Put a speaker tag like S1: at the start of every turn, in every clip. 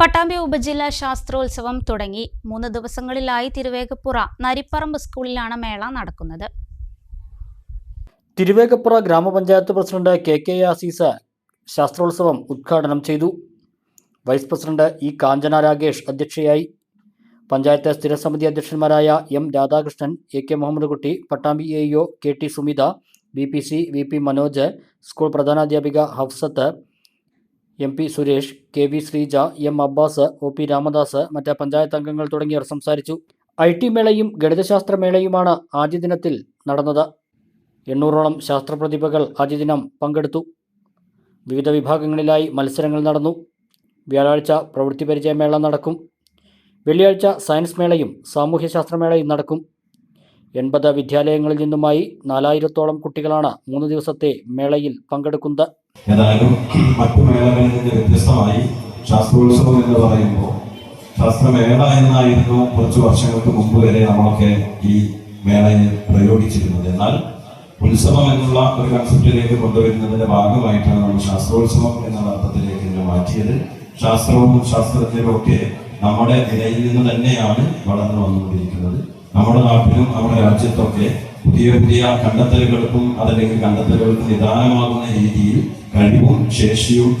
S1: പട്ടാമ്പി ഉപജില്ലാ ശാസ്ത്രോത്സവം തുടങ്ങി. മൂന്ന് ദിവസങ്ങളിലായി തിരുവേഗപ്പുറ നരിപ്പറമ്പ് സ്കൂളിലാണ് മേള നടക്കുന്നത്.
S2: തിരുവേഗപ്പുറ ഗ്രാമപഞ്ചായത്ത് പ്രസിഡന്റ് കെ കെ ആസീസ് ശാസ്ത്രോത്സവം ഉദ്ഘാടനം ചെയ്തു. Vice president E Kanchana Ragesh അധ്യക്ഷയായി. പഞ്ചായത്ത് സ്ഥിരസമിതി അധ്യക്ഷന്മാരായ M Radhakrishnan A K Muhammad Kutty Pattambi A O K T Sumitha B P C V P Manoj school പ്രധാനാധ്യാപിക Hafsath M P Suresh K V Sreeja M Abbas O P Ramadas മറ്റ് പഞ്ചായത്ത് അംഗങ്ങൾ തുടങ്ങിയവർ സംസാരിച്ചു. I T മേളയും ഗണിതശാസ്ത്ര മേളയുമാണ് ആദ്യ ദിനത്തിൽ നടന്നത്. എണ്ണൂറോളം ശാസ്ത്രപ്രതിഭകൾ ആദ്യ ദിനം പങ്കെടുത്തു. വിവിധ വിഭാഗങ്ങളിലായി മത്സരങ്ങൾ നടന്നു. വ്യാഴാഴ്ച പ്രവൃത്തി പരിചയമേള നടക്കും. വെള്ളിയാഴ്ച സയൻസ് മേളയും സാമൂഹ്യശാസ്ത്രമേളയും നടക്കും. എൺപത് വിദ്യാലയങ്ങളിൽ നിന്നുമായി നാലായിരത്തോളം കുട്ടികളാണ് മൂന്ന് ദിവസത്തെ മേളയിൽ പങ്കെടുക്കുന്നത്.
S3: ഏതായാലും മറ്റു മേളകളിൽ നിന്ന് വ്യത്യസ്തമായി ശാസ്ത്രോത്സവം എന്ന് പറയുമ്പോൾ ശാസ്ത്രമേള എന്നായിരുന്നു കുറച്ച് വർഷങ്ങൾക്ക് മുമ്പ് വരെ നമ്മളൊക്കെ ഈ മേളയിൽ പ്രയോഗിച്ചിരുന്നത്. എന്നാൽ ഉത്സവം എന്നുള്ള ഒരു കൺസെപ്റ്റിലേക്ക് കൊണ്ടുവരുന്നതിന്റെ ഭാഗമായിട്ടാണ് നമ്മൾ ശാസ്ത്രോത്സവം എന്നുള്ള അർത്ഥത്തിലേക്ക് ഇതിനെ മാറ്റിയത്. ശാസ്ത്രവും ശാസ്ത്രജ്ഞരും ഒക്കെ നമ്മുടെ നിലയിൽ നിന്ന് തന്നെയാണ് വളർന്നു വന്നുകൊണ്ടിരിക്കുന്നത്. നമ്മുടെ നാട്ടിലും നമ്മുടെ രാജ്യത്തൊക്കെ പുതിയ പുതിയ കണ്ടെത്തലുകൾക്കും അതല്ലെങ്കിൽ കണ്ടെത്തലുകൾക്കും നിദാനമാകുന്ന രീതിയിൽ കഴിവും ശേഷിയും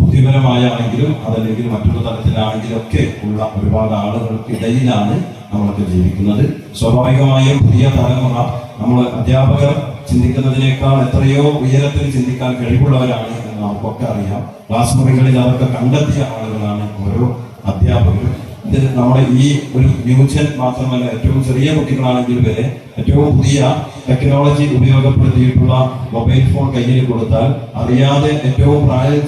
S3: ബുദ്ധിപരമായാണെങ്കിലും അതല്ലെങ്കിൽ മറ്റൊരു തലത്തിലാണെങ്കിലൊക്കെ ഉള്ള ഒരുപാട് ആളുകൾക്കിടയിലാണ് നമ്മളൊക്കെ ജീവിക്കുന്നത്. സ്വാഭാവികമായും പുതിയ തലമുറ നമ്മൾ അധ്യാപകർ ചിന്തിക്കുന്നതിനേക്കാൾ എത്രയോ ഉയരത്തിൽ ചിന്തിക്കാൻ കഴിവുള്ളവരാണ് എന്ന് നമുക്കൊക്കെ അറിയാം. ക്ലാസ് മുറികളിൽ അതൊക്കെ കണ്ടെത്തിയ ആളുകളാണ് ഓരോ അധ്യാപകരും. ഇത് നമ്മുടെ ഈ ഒരു ന്യൂജൻ മാത്രമല്ല ഏറ്റവും ചെറിയ കുട്ടികളാണെങ്കിൽ വരെ. ഏറ്റവും പുതിയ ടെക്നോളജി ഉപയോഗപ്പെടുത്തിയിട്ടുള്ള മൊബൈൽ ഫോൺ കയ്യിൽ കൊടുത്താൽ അറിയാതെ ഏറ്റവും പ്രായം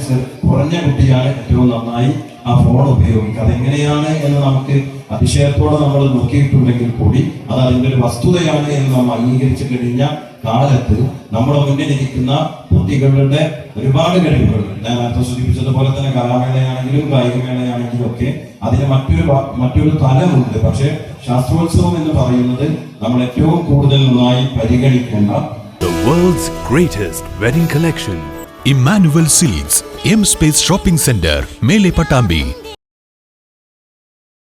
S3: കുറഞ്ഞ കുട്ടിയാണ് ഏറ്റവും നന്നായി ആ ഫോൺ ഉപയോഗിക്കുക. അതെങ്ങനെയാണ് എന്ന് നമുക്ക് അതിശയത്തോടെ നമ്മൾ നോക്കിയിട്ടുണ്ടെങ്കിൽ കൂടി അത് അതിന്റെ ഒരു വസ്തുതയാണ് എന്ന് നാം അംഗീകരിച്ചു കഴിഞ്ഞ കാലത്ത് നമ്മുടെ മുന്നിലിരിക്കുന്ന കുട്ടികളുടെ ഒരുപാട് കഴിവുകൾ ഞാൻ നേരത്തെ സൂചിപ്പിച്ചതുപോലെ തന്നെ കലാമേളയാണെങ്കിലും കായികമേളയാണെങ്കിലും ഒക്കെ അതിന് മറ്റൊരു മറ്റൊരു തലമുണ്ട് പക്ഷേ ശാസ്ത്രോത്സവം എന്ന് പറയുന്നത് നമ്മൾ ഏറ്റവും കൂടുതൽ നന്നായി പരിഗണിക്കേണ്ട
S4: The world's greatest wedding collection.
S5: Emmanuel Silks, M Space Shopping Center, Mele Patambi,